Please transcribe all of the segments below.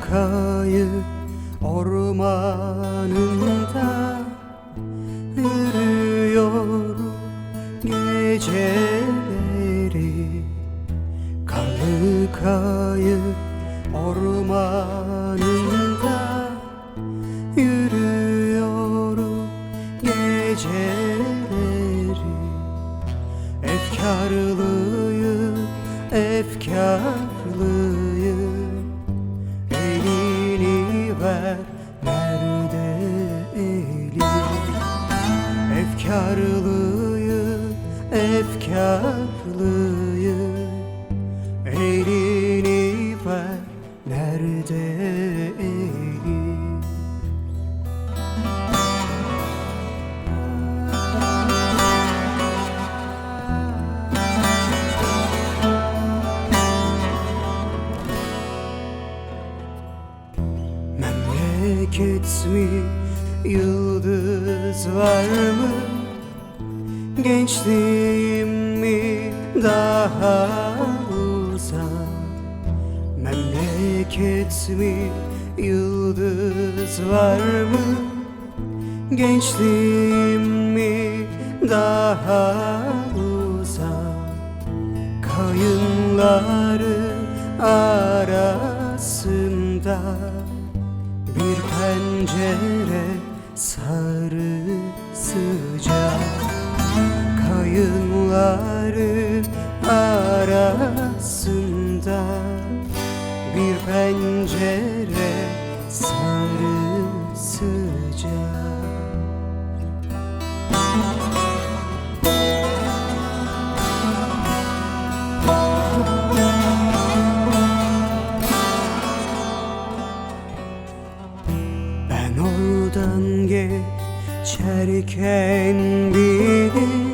kayı ormanında Yürüyorum geceleri. Karlı kayı ormanında Yürüyorum geceleri. Efkarlıyım, efkarlıyım. Efkarlıyım, efkarlıyım Elini ver, nerede elin? Memleket mi, yıldız var mı? Gençliğim mi daha uzak? Memleket mi, yıldız var mı? Gençliğim mi daha uzak? Kayınları arasında bir pencere sarı sıcak Kayınların arasında bir pencere sarı sıcak. Ben oradan geçerken biri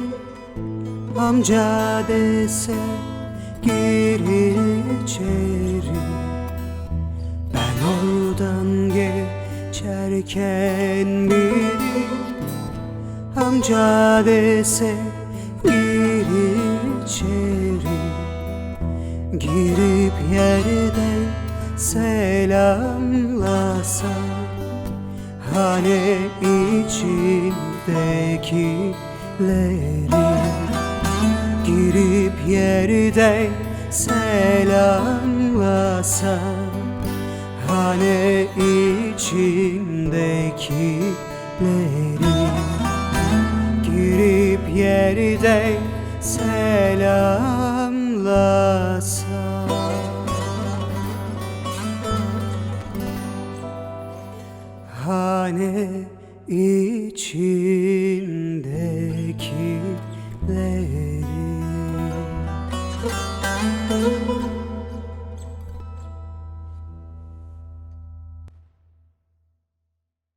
Amca dese gir içeri. Ben oradan geçerken biri Amca dese gir içeri. Girip yerden selamlasa Hane içindekileri Girip yerden selamlasa Hane içindekileri Girip yerden selamlasa Hane içindekileri